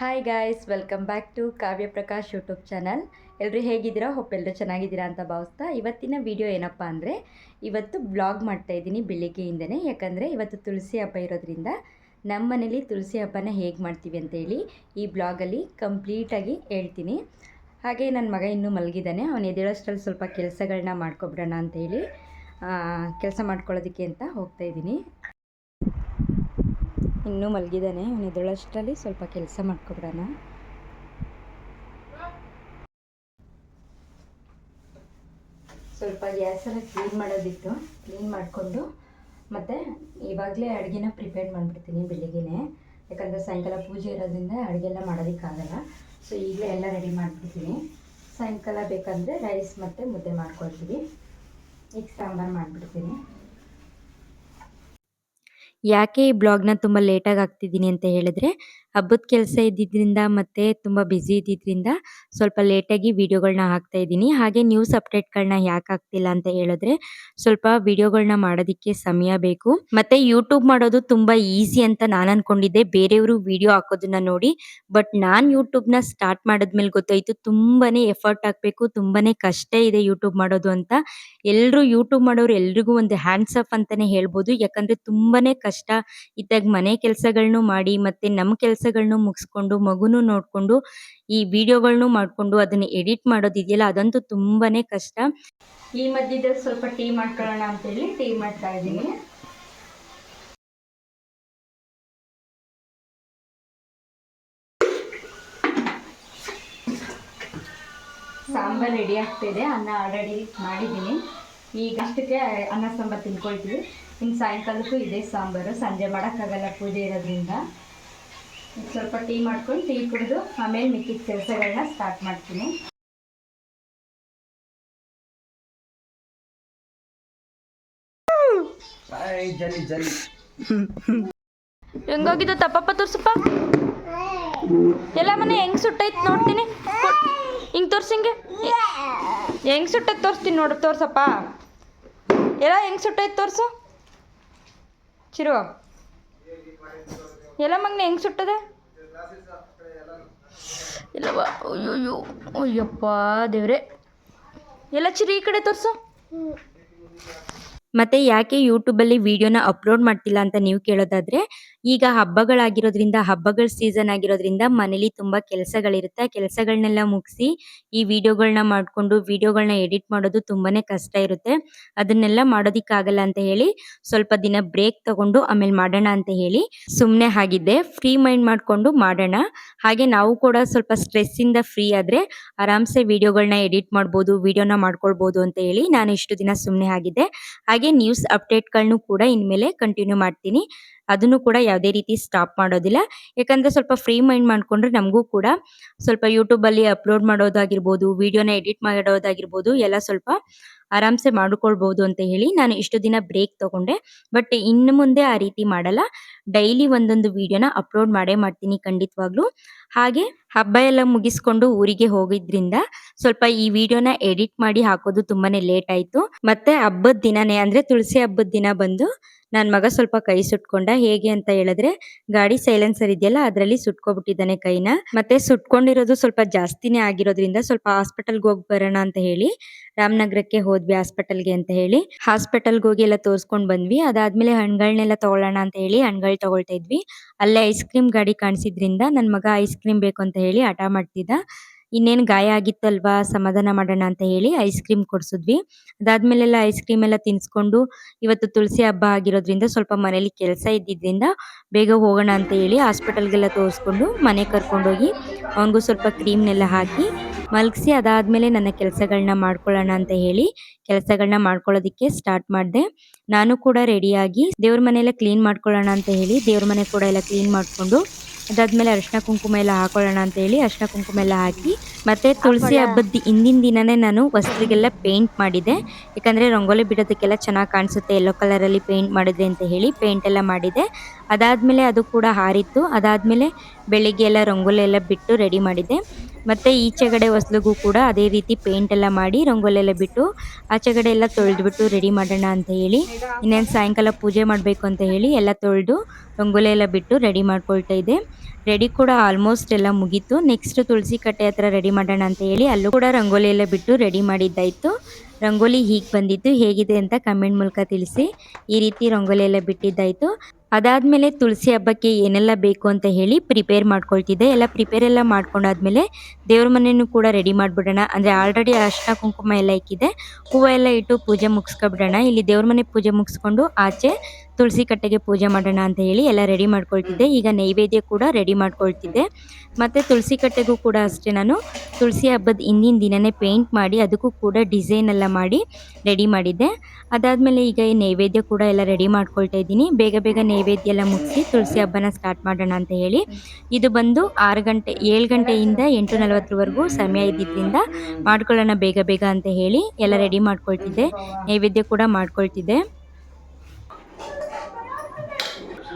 Hi guys welcome back to Kavya Prakash YouTube channel ಎಲ್ಲರೂ ಹೇಗಿದ್ದೀರಾ? ಎಲ್ಲರೂ ಚೆನ್ನಾಗಿದ್ದೀರಾ ಅಂತ ಭಾವಿಸ್ತಾ ಇವತ್ತಿನ ವಿಡಿಯೋ ಏನಪ್ಪ ಅಂದರೆ, ಇವತ್ತು ಬ್ಲಾಗ್ ಮಾಡ್ತಾ ಇದ್ದೀನಿ ಬೆಳಿಗ್ಗೆಯಿಂದನೇ. ಯಾಕಂದರೆ ಇವತ್ತು ತುಳಸಿ ಹಬ್ಬ ಇರೋದ್ರಿಂದ ನಮ್ಮ ಮನೇಲಿ ತುಳಸಿ ಹಬ್ಬನ ಹೇಗೆ ಮಾಡ್ತೀವಿ ಅಂತೇಳಿ ಈ ಬ್ಲಾಗಲ್ಲಿ ಕಂಪ್ಲೀಟಾಗಿ ಹೇಳ್ತೀನಿ. ಹಾಗೆ ನನ್ನ ಮಗ ಇನ್ನೂ ಮಲಗಿದ್ದಾನೆ. ಅವನು ಎದ್ದೇಳೋಷ್ಟರಲ್ಲಿ ಸ್ವಲ್ಪ ಕೆಲಸಗಳನ್ನ ಮಾಡ್ಕೊಬಿಡೋಣ ಅಂತೇಳಿ ಕೆಲಸ ಮಾಡ್ಕೊಳ್ಳೋದಕ್ಕೆ ಅಂತ ಹೋಗ್ತಾ ಇದ್ದೀನಿ. ಇನ್ನೂ ಮಲಗಿದ್ದಾನೆ. ಅವನು ಎದ್ದೇಳೋಷ್ಟರಲ್ಲಿ ಸ್ವಲ್ಪ ಕೆಲಸ ಮಾಡ್ಕೊಬಿಡೋಣ. ಸ್ವಲ್ಪ ಗ್ಯಾಸೆಲ್ಲ ಕ್ಲೀನ್ ಮಾಡೋದಿತ್ತು. ಕ್ಲೀನ್ ಮಾಡಿಕೊಂಡು ಮತ್ತು ಇವಾಗಲೇ ಅಡುಗೆನ ಪ್ರಿಪೇರ್ ಮಾಡಿಬಿಡ್ತೀನಿ ಬೆಳಿಗ್ಗೆನೆ. ಯಾಕಂದರೆ ಸಾಯಂಕಾಲ ಪೂಜೆ ಇರೋದ್ರಿಂದ ಅಡುಗೆ ಎಲ್ಲ ಮಾಡೋದಕ್ಕಾಗಲ್ಲ. ಸೊ ಈಗಲೇ ಎಲ್ಲ ರೆಡಿ ಮಾಡಿಬಿಡ್ತೀನಿ. ಸಾಯಂಕಾಲ ಬೇಕಂದರೆ ರೈಸ್ ಮತ್ತು ಮುದ್ದೆ ಮಾಡ್ಕೊಳ್ತೀವಿ. ಈಗ ಸಾಂಬಾರು ಮಾಡಿಬಿಡ್ತೀನಿ. ಯಾಕೆ ಈ ಬ್ಲಾಗ್ನ ತುಂಬ ಲೇಟಾಗಿ ಹಾಕ್ತಿದ್ದೀನಿ ಅಂತ ಹೇಳಿದ್ರೆ ಹಬ್ಬದ ಕೆಲಸ ಇದ್ದಿದ್ದರಿಂದ ಮತ್ತು ತುಂಬ ಬ್ಯುಸಿ ಇದ್ದಿದ್ದರಿಂದ ಸ್ವಲ್ಪ ಲೇಟಾಗಿ ವೀಡಿಯೋಗಳನ್ನ ಹಾಕ್ತಾ ಇದ್ದೀನಿ. ಹಾಗೆ ನ್ಯೂಸ್ ಅಪ್ಡೇಟ್ಗಳನ್ನ ಯಾಕೆ ಆಗ್ತಿಲ್ಲ ಅಂತ ಹೇಳಿದ್ರೆ ಸ್ವಲ್ಪ ವೀಡಿಯೋಗಳನ್ನ ಮಾಡೋದಕ್ಕೆ ಸಮಯ ಬೇಕು. ಮತ್ತು ಯೂಟ್ಯೂಬ್ ಮಾಡೋದು ತುಂಬ ಈಸಿ ಅಂತ ನಾನು ಅಂದ್ಕೊಂಡಿದ್ದೆ ಬೇರೆಯವರು ವೀಡಿಯೋ ಹಾಕೋದನ್ನ ನೋಡಿ. ಬಟ್ ನಾನು ಯೂಟ್ಯೂಬ್ನ ಸ್ಟಾರ್ಟ್ ಮಾಡಿದ್ಮೇಲೆ ಗೊತ್ತಾಯಿತು ತುಂಬಾ ಎಫರ್ಟ್ ಹಾಕಬೇಕು ತುಂಬಾ ಕಷ್ಟ ಇದೆ ಯೂಟ್ಯೂಬ್ ಮಾಡೋದು ಅಂತ. ಎಲ್ಲರೂ ಯೂಟ್ಯೂಬ್ ಮಾಡೋರು ಎಲ್ರಿಗೂ ಒಂದು ಹ್ಯಾಂಡ್ಸ್ ಅಪ್ ಅಂತಲೇ ಹೇಳ್ಬೋದು. ಯಾಕಂದರೆ ತುಂಬಾ ಕಷ್ಟ ಇದ್ದಾಗ ಮನೆ ಕೆಲಸಗಳನ್ನು ಮಾಡಿ ಮತ್ತು ನಮ್ಮ ಕೆಲಸಗಳನ್ನು ಮುಗಿಸ್ಕೊಂಡು, ಮಗುನೂ ನೋಡಿಕೊಂಡು, ಈ ವಿಡಿಯೋಗಳನ್ನು ಮಾಡಿಕೊಂಡು ಅದನ್ನು ಎಡಿಟ್ ಮಾಡೋದಿದೆಯಲ್ಲ ಅದಂತೂ ತುಂಬಾ ಕಷ್ಟ. ಈ ಮಧ್ಯದಲ್ಲಿ ಸ್ವಲ್ಪ ಟೀ ಮಾಡ್ಕೊಳ್ಳೋಣ ಅಂತೇಳಿ ಟೀ ಮಾಡ್ತಾ ಇದ್ದೀನಿ. ಸಾಂಬಾರ್ ರೆಡಿ ಆಗ್ತಿದೆ ಅನ್ನ ಆಲ್ರೆಡಿ ಮಾಡಿದ್ದೀನಿ. ಈಗ ಅಷ್ಟಕ್ಕೆ ಅನ್ನ ಸಾಂಬಾರು ತಿನ್ಕೊಳ್ತೀವಿ. ಇನ್ನು ಸಾಯಂಕಾಲಕ್ಕೂ ಇದೇ ಸಾಂಬಾರು, ಸಂಜೆ ಮಾಡೋಕ್ಕಾಗಲ್ಲ ಪೂಜೆ ಇರೋದ್ರಿಂದ. ಸ್ವಲ್ಪ ಟೀ ಮಾಡ್ಕೊಂಡು ಟೀ ಕುಡಿದು ಆಮೇಲೆ ಮಿಕ್ಕಿದ ಕೆಲಸಗಳನ್ನ ಸ್ಟಾರ್ಟ್ ಮಾಡ್ತೀನಿ. ಹೆಂಗೋಗಿದ್ದು ತಪ್ಪಪ್ಪ ತೋರ್ಸಪ್ಪ? ಎಲ್ಲ ಮನೆ ಹೆಂಗ್ ಸುಟ್ಟೈತ್ ನೋಡ್ತೀನಿ. ಹಿಂಗ್ ತೋರ್ಸಿ ಹಿಂಗೆ. ಹೆಂಗ್ ಸುಟ್ಟೈತ್ ತೋರಿಸ್ತೀನಿ ನೋಡು ತೋರ್ಸಪ್ಪ. ಎಲ್ಲ ಹೆಂಗ್ ಸುಟ್ಟೈತ್ ತೋರ್ಸು. ಚಿರು. ಎಲ್ಲ ಮಗ್ನೆ ಹೆಂಗೆ ಸುಟ್ಟದೆ? ಇಲ್ಲವ? ಅಯ್ಯೋ ಅಯ್ಯಪ್ಪ ದೇವ್ರೆ. ಎಲ್ಲ ಚಿರಿ ಈ ಕಡೆ ತೋರ್ಸು. ಮತ್ತೆ ಯಾಕೆ ಯೂಟ್ಯೂಬಲ್ಲಿ ವಿಡಿಯೋನ ಅಪ್ಲೋಡ್ ಮಾಡ್ತಿಲ್ಲ ಅಂತ ನೀವು ಕೇಳೋದಾದ್ರೆ, ಈಗ ಹಬ್ಬಗಳಾಗಿರೋದ್ರಿಂದ, ಹಬ್ಬಗಳ ಸೀಸನ್ ಆಗಿರೋದ್ರಿಂದ ಮನೇಲಿ ತುಂಬಾ ಕೆಲಸಗಳಿರುತ್ತೆ. ಕೆಲಸಗಳನ್ನೆಲ್ಲ ಮುಗಿಸಿ ಈ ವಿಡಿಯೋಗಳನ್ನ ಮಾಡಿಕೊಂಡು ವಿಡಿಯೋಗಳನ್ನ ಎಡಿಟ್ ಮಾಡೋದು ತುಂಬಾನೇ ಕಷ್ಟ ಇರುತ್ತೆ. ಅದನ್ನೆಲ್ಲ ಮಾಡೋದಿಕ್ಕಾಗಲ್ಲ ಅಂತ ಹೇಳಿ ಸ್ವಲ್ಪ ದಿನ ಬ್ರೇಕ್ ತಗೊಂಡು ಆಮೇಲೆ ಮಾಡೋಣ ಅಂತ ಹೇಳಿ ಸುಮ್ಮನೆ ಆಗಿದ್ದೆ. ಫ್ರೀ ಮೈಂಡ್ ಮಾಡಿಕೊಂಡು ಮಾಡೋಣ. ಹಾಗೆ ನಾವು ಕೂಡ ಸ್ವಲ್ಪ ಸ್ಟ್ರೆಸ್ ಇಂದ ಫ್ರೀ ಆದ್ರೆ ಆರಾಮ್ಸೆ ವಿಡಿಯೋಗಳನ್ನ ಎಡಿಟ್ ಮಾಡ್ಬೋದು, ವಿಡಿಯೋನ ಮಾಡ್ಕೊಳ್ಬೋದು ಅಂತ ಹೇಳಿ ನಾನು ಇಷ್ಟು ದಿನ ಸುಮ್ಮನೆ ಆಗಿದ್ದೆ. ನ್ಯೂಸ್ ಅಪ್ಡೇಟ್ಗಳನ್ನು ಕೂಡ ಇನ್ಮೇಲೆ ಕಂಟಿನ್ಯೂ ಮಾಡ್ತೀನಿ. ಅದನ್ನು ಕೂಡ ಯಾವುದೇ ರೀತಿ ಸ್ಟಾಪ್ ಮಾಡೋದಿಲ್ಲ. ಯಾಕಂದರೆ ಸ್ವಲ್ಪ ಫ್ರೀ ಮೈಂಡ್ ಮಾಡಿಕೊಂಡ್ರೆ ನಮಗೂ ಕೂಡ ಸ್ವಲ್ಪ ಯೂಟ್ಯೂಬಲ್ಲಿ ಅಪ್ಲೋಡ್ ಮಾಡೋದಾಗಿರ್ಬೋದು ವಿಡಿಯೋನ ಎಡಿಟ್ ಮಾಡೋದಾಗಿರ್ಬೋದು, ಎಲ್ಲ ಸ್ವಲ್ಪ ಆರಾಮ್ಸೆ ಮಾಡ್ಕೊಳ್ಬೋದು ಅಂತ ಹೇಳಿ ನಾನು ಇಷ್ಟು ದಿನ ಬ್ರೇಕ್ ತಗೊಂಡೆ. ಬಟ್ ಇನ್ನು ಮುಂದೆ ಆ ರೀತಿ ಮಾಡಲ್ಲ. ಡೈಲಿ ಒಂದೊಂದು ವಿಡಿಯೋನ ಅಪ್ಲೋಡ್ ಮಾಡೇ ಮಾಡ್ತೀನಿ ಖಂಡಿತವಾಗ್ಲೂ. ಹಾಗೆ ಹಬ್ಬ ಎಲ್ಲ ಮುಗಿಸ್ಕೊಂಡು ಊರಿಗೆ ಹೋಗಿದ್ರಿಂದ ಸ್ವಲ್ಪ ಈ ವಿಡಿಯೋನ ಎಡಿಟ್ ಮಾಡಿ ಹಾಕೋದು ತುಂಬಾನೇ ಲೇಟ್ ಆಯ್ತು. ಮತ್ತೆ ಹಬ್ಬದ ದಿನನೇ ಅಂದ್ರೆ ತುಳಸಿ ಹಬ್ಬದ ದಿನ ಬಂದು ನನ್ನ ಮಗ ಸ್ವಲ್ಪ ಕೈ ಸುಟ್ಕೊಂಡ ಹೇಗೆ ಅಂತ ಹೇಳಿದ್ರೆ, ಗಾಡಿ ಸೈಲೆನ್ಸರ್ ಇದೆಯಲ್ಲ ಅದರಲ್ಲಿ ಸುಟ್ಕೊಬಿಟ್ಟಿದ್ದಾನೆ ಕೈನ. ಮತ್ತೆ ಸುಟ್ಕೊಂಡಿರೋದು ಸ್ವಲ್ಪ ಜಾಸ್ತಿನೇ ಆಗಿರೋದ್ರಿಂದ ಸ್ವಲ್ಪ ಹಾಸ್ಪಿಟಲ್ಗೆ ಹೋಗಿ ಬರೋಣ ಅಂತ ಹೇಳಿ, ರಾಮನಗರಕ್ಕೆ ಹೋದ್ವಿ ಹಾಸ್ಪಿಟಲ್ಗೆ ಅಂತ ಹೇಳಿ. ಹಾಸ್ಪಿಟಲ್ಗೆ ಹೋಗಿ ಎಲ್ಲ ತೋರಿಸ್ಕೊಂಡು ಬಂದ್ವಿ. ಅದಾದ್ಮೇಲೆ ಹಣ್ಗಳನ್ನೆಲ್ಲ ತಗೊಳ್ಳೋಣ ಅಂತ ಹೇಳಿ ಹಣ್ಗಳು ತಗೊಳ್ತಾ ಇದ್ವಿ. ಅಲ್ಲೇ ಐಸ್ ಕ್ರೀಮ್ ಗಾಡಿ ಕಾಣಿಸಿದ್ರಿಂದ ನನ್ನ ಮಗ ಐಸ್ ಕ್ರೀಮ್ ಬೇಕು ಅಂತ ಹೇಳಿ ಹಠ ಮಾಡ್ತಿದ್ದ. ಇನ್ನೇನು ಗಾಯ ಆಗಿತ್ತಲ್ವಾ? ಸಮಾಧಾನ ಮಾಡೋಣ ಅಂತ ಹೇಳಿ ಐಸ್ ಕ್ರೀಮ್ ಕೊಡಿಸಿದ್ವಿ. ಅದಾದ್ಮೇಲೆಲ್ಲ ಐಸ್ ಕ್ರೀಮ್ ಎಲ್ಲ ತಿನ್ಸ್ಕೊಂಡು ಇವತ್ತು ತುಳಸಿ ಹಬ್ಬ ಆಗಿರೋದ್ರಿಂದ ಸ್ವಲ್ಪ ಮನೇಲಿ ಕೆಲಸ ಇದ್ದಿದ್ದರಿಂದ ಬೇಗ ಹೋಗೋಣ ಅಂತ ಹೇಳಿ ಹಾಸ್ಪಿಟಲ್ಗೆಲ್ಲ ತೋರಿಸ್ಕೊಂಡು ಮನೆ ಕರ್ಕೊಂಡೋಗಿ ಅವನಿಗೂ ಸ್ವಲ್ಪ ಕ್ರೀಮ್ನೆಲ್ಲ ಹಾಕಿ ಮಲಗಿಸಿ ಅದಾದಮೇಲೆ ನನ್ನ ಕೆಲಸಗಳನ್ನ ಮಾಡ್ಕೊಳ್ಳೋಣ ಅಂತ ಹೇಳಿ ಕೆಲಸಗಳನ್ನ ಮಾಡ್ಕೊಳ್ಳೋದಕ್ಕೆ ಸ್ಟಾರ್ಟ್ ಮಾಡಿದೆ. ನಾನು ಕೂಡ ರೆಡಿಯಾಗಿ ದೇವ್ರ ಮನೆಯೆಲ್ಲ ಕ್ಲೀನ್ ಮಾಡ್ಕೊಳ್ಳೋಣ ಅಂತ ಹೇಳಿ ದೇವ್ರ ಮನೆ ಕೂಡ ಎಲ್ಲ ಕ್ಲೀನ್ ಮಾಡಿಕೊಂಡು ಅದಾದ್ಮೇಲೆ ಅರಿಶಿನ ಕುಂಕುಮ ಎಲ್ಲ ಹಾಕೊಳ್ಳೋಣ ಅಂತ ಹೇಳಿ ಅರಿಶಿನ ಕುಂಕುಮ ಎಲ್ಲ ಹಾಕಿ, ಮತ್ತೆ ತುಳಸಿ ಹಬ್ಬದ ಹಿಂದಿನ ದಿನನೇ ನಾನು ವಸ್ತ್ರಿಗೆಲ್ಲ ಪೇಂಟ್ ಮಾಡಿದೆ. ಯಾಕಂದ್ರೆ ರಂಗೋಲಿ ಬಿಡೋದಕ್ಕೆಲ್ಲ ಚೆನ್ನಾಗಿ ಕಾಣಿಸುತ್ತೆ ಯೆಲ್ಲೋ ಕಲರಲ್ಲಿ ಪೇಂಟ್ ಮಾಡಿದೆ ಅಂತ ಹೇಳಿ ಪೇಂಟ್ ಎಲ್ಲ ಮಾಡಿದೆ. ಅದಾದ್ಮೇಲೆ ಅದು ಕೂಡ ಹಾರಿತ್ತು. ಅದಾದ್ಮೇಲೆ ಬೆಳಿಗ್ಗೆ ಎಲ್ಲ ರಂಗೋಲಿ ಎಲ್ಲ ಬಿಟ್ಟು ರೆಡಿ ಮಾಡಿದ್ದೆ. ಮತ್ತೆ ಈಚೆಗಡೆ ಹೊಸ್ಲಿಗೂ ಕೂಡ ಅದೇ ರೀತಿ ಪೇಂಟ್ ಎಲ್ಲ ಮಾಡಿ ರಂಗೋಲಿ ಎಲ್ಲ ಬಿಟ್ಟು ಆಚೆಗಡೆ ಎಲ್ಲ ತೊಳೆದ್ಬಿಟ್ಟು ರೆಡಿ ಮಾಡೋಣ ಅಂತ ಹೇಳಿ, ಇನ್ನೇನು ಸಾಯಂಕಾಲ ಪೂಜೆ ಮಾಡಬೇಕು ಅಂತ ಹೇಳಿ ಎಲ್ಲ ತೊಳೆದು ರಂಗೋಲಿ ಎಲ್ಲ ಬಿಟ್ಟು ರೆಡಿ ಮಾಡ್ಕೊಳ್ತಾ ಇದ್ದೆ. ರೆಡಿ ಕೂಡ ಆಲ್ಮೋಸ್ಟ್ ಎಲ್ಲ ಮುಗೀತು. ನೆಕ್ಸ್ಟ್ ತುಳಸಿ ಕಟ್ಟೆ ಹತ್ರ ರೆಡಿ ಮಾಡೋಣ ಅಂತ ಹೇಳಿ ಅಲ್ಲೂ ಕೂಡ ರಂಗೋಲಿ ಎಲ್ಲ ಬಿಟ್ಟು ರೆಡಿ ಮಾಡಿದ್ದಾಯಿತು. ರಂಗೋಲಿ ಹೀಗೆ ಬಂದಿತ್ತು. ಹೇಗಿದೆ ಅಂತ ಕಮೆಂಟ್ ಮೂಲಕ ತಿಳಿಸಿ. ಈ ರೀತಿ ರಂಗೋಲಿ ಎಲ್ಲ ಬಿಟ್ಟಿದ್ದಾಯಿತು. ಅದಾದಮೇಲೆ ತುಳಸಿ ಹಬ್ಬಕ್ಕೆ ಏನೆಲ್ಲ ಬೇಕು ಅಂತ ಹೇಳಿ ಪ್ರಿಪೇರ್ ಮಾಡ್ಕೊಳ್ತಿದ್ದೆ. ಎಲ್ಲ ಪ್ರಿಪೇರ್ ಎಲ್ಲ ಮಾಡ್ಕೊಂಡಾದ್ಮೇಲೆ ದೇವ್ರ ಮನೆಯೂ ಕೂಡ ರೆಡಿ ಮಾಡಿಬಿಡೋಣ. ಅಂದರೆ ಆಲ್ರೆಡಿ ಅರ್ಶಿನ ಕುಂಕುಮ ಎಲ್ಲ ಇಕ್ಕಿದೆ. ಹೂವು ಎಲ್ಲ ಇಟ್ಟು ಪೂಜೆ ಮುಗಿಸ್ಕೊಬಿಡೋಣ. ಇಲ್ಲಿ ದೇವ್ರ ಮನೆ ಪೂಜೆ ಮುಗಿಸ್ಕೊಂಡು ಆಚೆ ತುಳಸಿ ಕಟ್ಟೆಗೆ ಪೂಜೆ ಮಾಡೋಣ ಅಂತ ಹೇಳಿ ಎಲ್ಲ ರೆಡಿ ಮಾಡ್ಕೊಳ್ತಿದ್ದೆ. ಈಗ ನೈವೇದ್ಯ ಕೂಡ ರೆಡಿ ಮಾಡ್ಕೊಳ್ತಿದ್ದೆ. ಮತ್ತು ತುಳಸಿ ಕಟ್ಟೆಗೂ ಕೂಡ ಅಷ್ಟೇ ನಾನು ತುಳಸಿ ಹಬ್ಬದ ಹಿಂದಿನ ದಿನನೇ ಪೇಂಟ್ ಮಾಡಿ ಅದಕ್ಕೂ ಕೂಡ ಡಿಸೈನ್ ಎಲ್ಲ ಮಾಡಿ ರೆಡಿ ಮಾಡಿದ್ದೆ. ಅದಾದಮೇಲೆ ಈಗ ಈ ನೈವೇದ್ಯ ಕೂಡ ಎಲ್ಲ ರೆಡಿ ಮಾಡ್ಕೊಳ್ತಾ ಇದ್ದೀನಿ. ಬೇಗ ಬೇಗ ನೈವೇದ್ಯ ಎಲ್ಲ ಮುಗಿಸಿ ತುಳಸಿ ಹಬ್ಬನ ಸ್ಟಾರ್ಟ್ ಮಾಡೋಣ ಅಂತ ಹೇಳಿ. ಇದು ಬಂದು ಆರು ಗಂಟೆ ಏಳು ಗಂಟೆಯಿಂದ ಎಂಟು ನಲವತ್ತರವರೆಗೂ ಸಮಯ ಇದ್ದಿದ್ದರಿಂದ ಮಾಡ್ಕೊಳ್ಳೋಣ ಬೇಗ ಬೇಗ ಅಂತ ಹೇಳಿ ಎಲ್ಲ ರೆಡಿ ಮಾಡ್ಕೊಳ್ತಿದ್ದೆ. ನೈವೇದ್ಯ ಕೂಡ ಮಾಡ್ಕೊಳ್ತಿದ್ದೆ.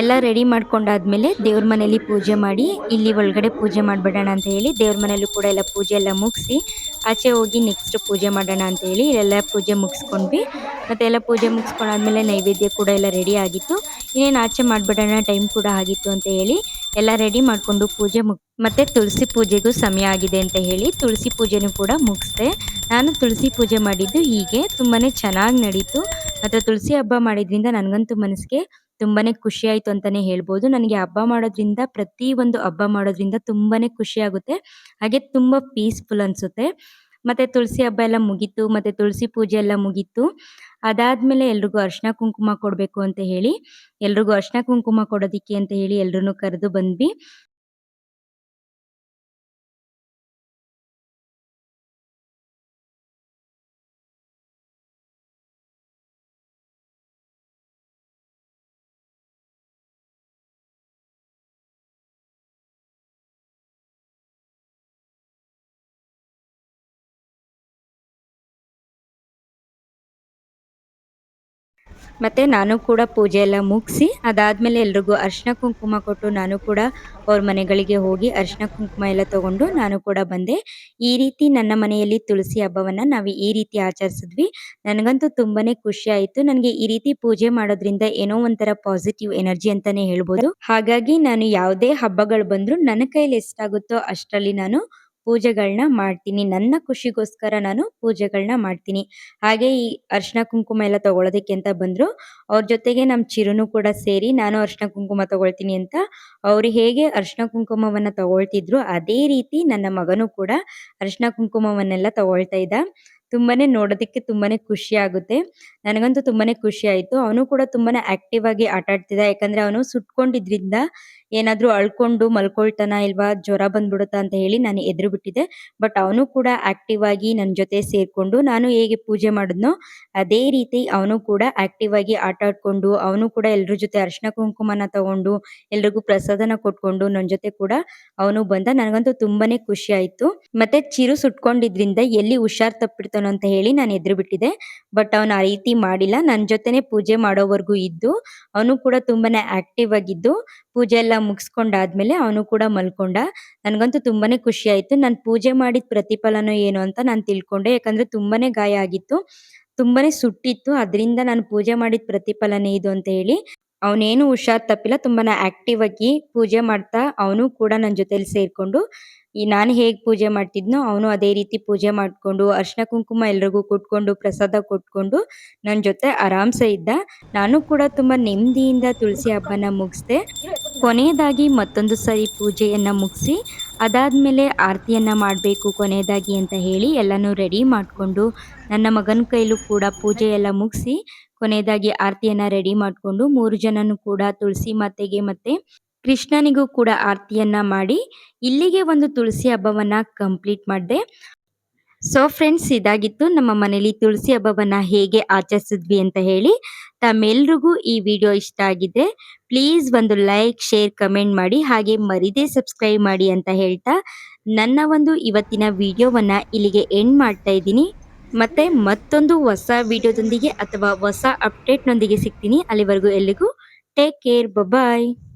ಎಲ್ಲ ರೆಡಿ ಮಾಡ್ಕೊಂಡಾದ್ಮೇಲೆ ದೇವ್ರ ಮನೇಲಿ ಪೂಜೆ ಮಾಡಿ, ಇಲ್ಲಿ ಒಳಗಡೆ ಪೂಜೆ ಮಾಡಿಬಿಡೋಣ ಅಂತ ಹೇಳಿ ದೇವ್ರ ಮನೇಲೂ ಕೂಡ ಎಲ್ಲ ಪೂಜೆ ಎಲ್ಲ ಮುಗಿಸಿ, ಆಚೆ ಹೋಗಿ ನೆಕ್ಸ್ಟ್ ಪೂಜೆ ಮಾಡೋಣ ಅಂತ ಹೇಳಿ ಎಲ್ಲ ಪೂಜೆ ಮುಗಿಸ್ಕೊಂಡ್ವಿ. ಮತ್ತೆ ಎಲ್ಲ ಪೂಜೆ ಮುಗಿಸ್ಕೊಂಡಾದ್ಮೇಲೆ ನೈವೇದ್ಯ ಕೂಡ ಎಲ್ಲ ರೆಡಿ ಆಗಿತ್ತು. ಇನ್ನೇನು ಆಚೆ ಮಾಡಿಬಿಡೋಣ ಟೈಮ್ ಕೂಡ ಆಗಿತ್ತು ಅಂತ ಹೇಳಿ ಎಲ್ಲ ರೆಡಿ ಮಾಡಿಕೊಂಡು ಪೂಜೆ ಮುಗ್, ಮತ್ತು ತುಳಸಿ ಪೂಜೆಗೂ ಸಮಯ ಆಗಿದೆ ಅಂತ ಹೇಳಿ ತುಳಸಿ ಪೂಜೆನೂ ಕೂಡ ಮುಗಿಸ್ದೆ. ನಾನು ತುಳಸಿ ಪೂಜೆ ಮಾಡಿದ್ದು ಹೀಗೆ ತುಂಬಾ ಚೆನ್ನಾಗಿ ನಡೀತು. ಮತ್ತು ತುಳಸಿ ಹಬ್ಬ ಮಾಡಿದ್ರಿಂದ ನನಗಂತೂ ಮನಸ್ಸಿಗೆ ತುಂಬಾ ಖುಷಿ ಆಯಿತು ಅಂತಾನೆ ಹೇಳ್ಬೋದು. ನನಗೆ ಹಬ್ಬ ಮಾಡೋದ್ರಿಂದ, ಪ್ರತಿ ಒಂದು ಹಬ್ಬ ಮಾಡೋದ್ರಿಂದ ತುಂಬಾನೇ ಖುಷಿ ಆಗುತ್ತೆ. ಹಾಗೆ ತುಂಬಾ ಪೀಸ್ಫುಲ್ ಅನ್ಸುತ್ತೆ. ಮತ್ತೆ ತುಳಸಿ ಹಬ್ಬ ಎಲ್ಲ ಮುಗೀತು, ಮತ್ತೆ ತುಳಸಿ ಪೂಜೆ ಎಲ್ಲ ಮುಗೀತು. ಅದಾದ್ಮೇಲೆ ಎಲ್ರಿಗೂ ಅರ್ಶನ ಕುಂಕುಮ ಕೊಡಬೇಕು ಅಂತ ಹೇಳಿ, ಎಲ್ರಿಗೂ ಅರ್ಶನ ಕುಂಕುಮ ಕೊಡೋದಿಕ್ಕೆ ಅಂತ ಹೇಳಿ ಎಲ್ರು ಕರೆದು ಬಂದ್ವಿ. ಮತ್ತು ನಾನು ಕೂಡ ಪೂಜೆ ಎಲ್ಲ ಮುಗಿಸಿ, ಅದಾದಮೇಲೆ ಎಲ್ರಿಗೂ ಅರ್ಶಿನ ಕುಂಕುಮ ಕೊಟ್ಟು ನಾನು ಕೂಡ ಅವ್ರ ಮನೆಗಳಿಗೆ ಹೋಗಿ ಅರ್ಶಿನ ಕುಂಕುಮ ಎಲ್ಲ ತಗೊಂಡು ನಾನು ಕೂಡ ಬಂದೆ. ಈ ರೀತಿ ನನ್ನ ಮನೆಯಲ್ಲಿ ತುಳಸಿ ಹಬ್ಬವನ್ನು ನಾವು ಈ ರೀತಿ ಆಚರಿಸಿದ್ವಿ. ನನಗಂತೂ ತುಂಬಾ ಖುಷಿ ಆಯಿತು. ನನಗೆ ಈ ರೀತಿ ಪೂಜೆ ಮಾಡೋದ್ರಿಂದ ಏನೋ ಒಂಥರ ಪಾಸಿಟಿವ್ ಎನರ್ಜಿ ಅಂತಾನೆ ಹೇಳ್ಬೋದು. ಹಾಗಾಗಿ ನಾನು ಯಾವುದೇ ಹಬ್ಬಗಳು ಬಂದರೂ ನನ್ನ ಕೈಯಲ್ಲಿ ಎಷ್ಟಾಗುತ್ತೋ ಅಷ್ಟರಲ್ಲಿ ನಾನು ಪೂಜೆಗಳನ್ನ ಮಾಡ್ತೀನಿ. ನನ್ನ ಖುಷಿಗೋಸ್ಕರ ನಾನು ಪೂಜೆಗಳನ್ನ ಮಾಡ್ತೀನಿ. ಹಾಗೆ ಈ ಅರ್ಶಿನ ಕುಂಕುಮ ಎಲ್ಲ ತಗೊಳ್ಳೋದಕ್ಕೆ ಅಂತ ಬಂದ್ರು. ಅವ್ರ ಜೊತೆಗೆ ನಮ್ಮ ಚಿರುನು ಕೂಡ ಸೇರಿ ನಾನು ಅರ್ಶಿನ ಕುಂಕುಮ ತಗೊಳ್ತೀನಿ ಅಂತ ಅವರು ಹೇಗೆ ಅರ್ಶಿನ ಕುಂಕುಮವನ್ನ ತಗೊಳ್ತಿದ್ರು, ಅದೇ ರೀತಿ ನನ್ನ ಮಗನು ಕೂಡ ಅರ್ಶಿನ ಕುಂಕುಮವನ್ನೆಲ್ಲ ತಗೊಳ್ತಾ ಇದ್ದ. ತುಂಬಾನೇ ನೋಡೋದಕ್ಕೆ ತುಂಬಾನೇ ಖುಷಿ ಆಗುತ್ತೆ. ನನಗಂತೂ ತುಂಬಾನೇ ಖುಷಿ ಆಯಿತು. ಅವನು ಕೂಡ ತುಂಬಾನೇ ಆಕ್ಟಿವ್ ಆಗಿ ಆಟ ಆಡ್ತಿದ್ದ. ಯಾಕಂದ್ರೆ ಅವನು ಸುಟ್ಕೊಂಡಿದ್ರಿಂದ ಏನಾದ್ರೂ ಅಳ್ಕೊಂಡು ಮಲ್ಕೊಳ್ತಾನ ಇಲ್ವಾ, ಜ್ವರ ಬಂದ್ಬಿಡುತ್ತಾ ಅಂತ ಹೇಳಿ ನಾನು ಎದುರು ಬಿಟ್ಟಿದ್ದೆ. ಬಟ್ ಅವನು ಕೂಡ ಆಕ್ಟಿವ್ ಆಗಿ ನನ್ನ ಜೊತೆ ಸೇರ್ಕೊಂಡು ನಾನು ಹೇಗೆ ಪೂಜೆ ಮಾಡಿದ್ನೋ ಅದೇ ರೀತಿ ಅವನು ಕೂಡ ಆಕ್ಟಿವ್ ಆಗಿ ಆಟ ಆಡ್ಕೊಂಡು, ಅವನು ಕೂಡ ಎಲ್ರ ಜೊತೆ ಅರ್ಶಿನ ಕುಂಕುಮನ ತಗೊಂಡು, ಎಲ್ರಿಗೂ ಪ್ರಸಾದನ ಕೊಟ್ಕೊಂಡು ನನ್ನ ಜೊತೆ ಕೂಡ ಅವನು ಬಂದ. ನನಗಂತೂ ತುಂಬಾನೇ ಖುಷಿ ಆಯ್ತು. ಮತ್ತೆ ಚಿರು ಸುಟ್ಕೊಂಡಿದ್ರಿಂದ ಎಲ್ಲಿ ಹುಷಾರ್ ತಪ್ಪಿಡ್ತಾನೋ ಅಂತ ಹೇಳಿ ನಾನು ಎದ್ರು ಬಿಟ್ಟಿದ್ದೆ. ಬಟ್ ಅವನು ಆ ರೀತಿ ಮಾಡಿಲ್ಲ. ನನ್ನ ಜೊತೆನೆ ಪೂಜೆ ಮಾಡೋವರೆಗೂ ಇದ್ದು, ಅವನು ಕೂಡ ತುಂಬಾನೇ ಆಕ್ಟಿವ್ ಆಗಿದ್ದು, ಪೂಜೆ ಎಲ್ಲ ಮುಗಿಸ್ಕೊಂಡಾದ್ಮೇಲೆ ಅವನು ಕೂಡ ಮಲ್ಕೊಂಡ. ನನಗಂತೂ ತುಂಬಾನೇ ಖುಷಿ ಆಯ್ತು. ನಾನು ಪೂಜೆ ಮಾಡಿದ ಪ್ರತಿಫಲನೋ ಏನು ಅಂತ ನಾನು ತಿಳ್ಕೊಂಡೆ. ಯಾಕಂದ್ರೆ ತುಂಬಾನೇ ಗಾಯ ಆಗಿತ್ತು. ತುಂಬಾನೇ ಸುಟ್ಟಿತ್ತು. ಅದರಿಂದ ನಾನು ಪೂಜೆ ಮಾಡಿದ ಪ್ರತಿಫಲನೇ ಇದು ಅಂತ ಹೇಳಿ. ಅವನೇನು ಹುಷಾರ್ ತಪ್ಪಿಲ್ಲ, ತುಂಬಾನೇ ಆಕ್ಟಿವ್ ಆಗಿ ಪೂಜೆ ಮಾಡ್ತಾ ಅವನು ಕೂಡ ನನ್ನ ಜೊತೆಲಿ ಸೇರ್ಕೊಂಡು, ಈ ನಾನು ಹೇಗೆ ಪೂಜೆ ಮಾಡ್ತಿದ್ನೋ ಅವನು ಅದೇ ರೀತಿ ಪೂಜೆ ಮಾಡಿಕೊಂಡು, ಅರ್ಶನ ಕುಂಕುಮ ಎಲ್ರಿಗೂ ಕೊಟ್ಕೊಂಡು, ಪ್ರಸಾದ ಕೊಟ್ಕೊಂಡು ನನ್ನ ಜೊತೆ ಆರಾಮ್ಸೆ ಇದ್ದ. ನಾನು ಕೂಡ ತುಂಬ ನೆಮ್ಮದಿಯಿಂದ ತುಳಸಿ ಹಬ್ಬನ ಮುಗಿಸ್ದೆ. ಕೊನೆಯದಾಗಿ ಮತ್ತೊಂದು ಸರಿ ಪೂಜೆಯನ್ನು ಮುಗಿಸಿ, ಅದಾದಮೇಲೆ ಆರತಿಯನ್ನು ಮಾಡಬೇಕು ಕೊನೆಯದಾಗಿ ಅಂತ ಹೇಳಿ ಎಲ್ಲನೂ ರೆಡಿ ಮಾಡಿಕೊಂಡು, ನನ್ನ ಮಗನ ಕೈಲೂ ಕೂಡ ಪೂಜೆ ಎಲ್ಲ ಮುಗಿಸಿ ಕೊನೆಯದಾಗಿ ಆರತಿಯನ್ನ ರೆಡಿ ಮಾಡಿಕೊಂಡು ಮೂರು ಜನನು ಕೂಡ ತುಳಸಿ ಮಾತೆಗೆ ಮತ್ತೆ ಕೃಷ್ಣನಿಗೂ ಕೂಡ ಆರತಿಯನ್ನ ಮಾಡಿ ಇಲ್ಲಿಗೆ ಒಂದು ತುಳಸಿ ಹಬ್ಬವನ್ನ ಕಂಪ್ಲೀಟ್ ಮಾಡಿದೆ. ಸೊ ಫ್ರೆಂಡ್ಸ್ ಇದಾಗಿತ್ತು. ನಮ್ಮ ಮನೇಲಿ ತುಳಸಿ ಹಬ್ಬವನ್ನ ಹೇಗೆ ಆಚರಿಸಿದ್ವಿ ಅಂತ ಹೇಳಿ ತಮ್ಮೆಲ್ರಿಗೂ ಈ ವಿಡಿಯೋ ಇಷ್ಟ ಆಗಿದೆ. ಪ್ಲೀಸ್ ಒಂದು ಲೈಕ್ ಶೇರ್ ಕಮೆಂಟ್ ಮಾಡಿ, ಹಾಗೆ ಮರಿದೇ ಸಬ್ಸ್ಕ್ರೈಬ್ ಮಾಡಿ ಅಂತ ಹೇಳ್ತಾ ನನ್ನ ಒಂದು ಇವತ್ತಿನ ವಿಡಿಯೋವನ್ನ ಇಲ್ಲಿಗೆ ಎಂಡ್ ಮಾಡ್ತಾ ಇದ್ದೀನಿ. ಮತ್ತೆ ಮತ್ತೊಂದು ಹೊಸ ವಿಡಿಯೋದೊಂದಿಗೆ ಅಥವಾ ಹೊಸ ಅಪ್ಡೇಟ್ನೊಂದಿಗೆ ಸಿಗ್ತೀನಿ. ಅಲ್ಲಿವರೆಗೂ ಎಲ್ಲಿಗೂ ಟೇಕ್ ಕೇರ್ ಬಾಯ್